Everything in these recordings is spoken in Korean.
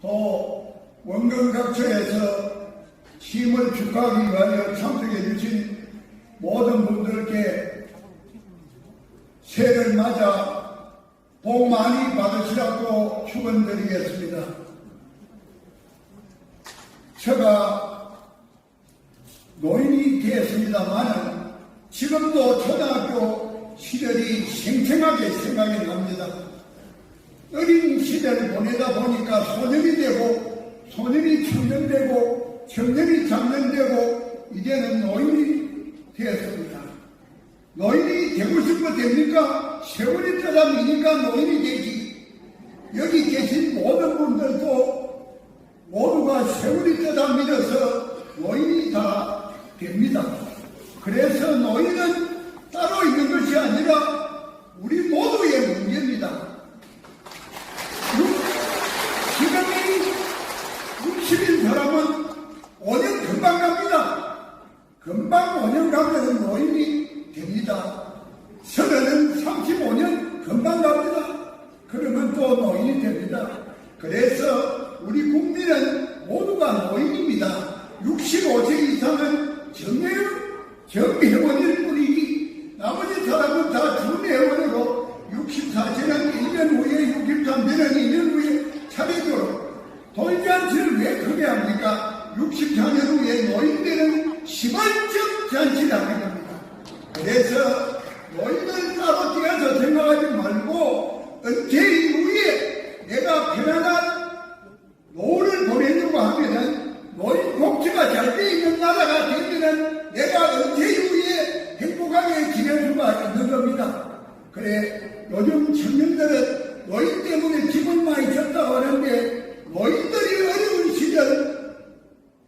또 원경각처에서 취임을 축하하기 위하여 참석해 주신 모든 분들께 새해를 맞아 복 많이 받으시라고 축원드리겠습니다. 제가 노인이 되었습니다만은 지금도 초등학교 시절이 생생하게 생각이 납니다. 어린 시대를 보내다 보니까 소년이 되고 소년이 청년되고 청년이 장년되고 이제는 노인이 되었습니다. 노인이 되고 싶어 됩니까? 세월이 떠나니까 노인이 되지. 여기 계신 모든 분들도 모두가 세월이 떠다 밀어서 노인이 다 됩니다. 그래서 노인은 따로 있는 것이 아니라 우리 모두의 문제입니다. 지금이 60인 사람은 5년 금방 갑니다. 금방 5년 가면 노인이 됩니다. 서른은 35년 금방 갑니다. 그러면 또 노인이 됩니다. 그래서 우리 국민은 모두가 노인입니다. 65세 이상은 정회원, 정회원일 뿐이지 나머지 사람은 다 준회원으로 64세는 1년 후에 63세는 2년 후에 차례대로 돌잔치를 왜 크게 그래서 노인들 따로 뛰어서 생각하지 말고 은퇴 이후에 내가 편안한 노후를 보내려고 하면은 노인 복지가 잘 돼 있는 나라가 되면은 내가 은퇴 이후에 행복하게 지낼 수가 있는 겁니다. 그래 요즘 청년들은 노인 때문에 기분 많이 졌다고 하는데 노인들이 어려운 시절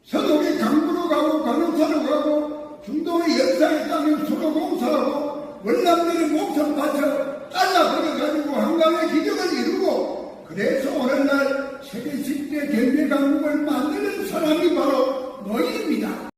서독에 강부로 가고 간호사로 가고 중동의 역사에 공사하고 월남들의 목숨 바쳐 잘라버려가지고 한강의 기적을 이루고 그래서 오늘날 세계 10대 경제 강국을 만드는 사람이 바로 노인입니다.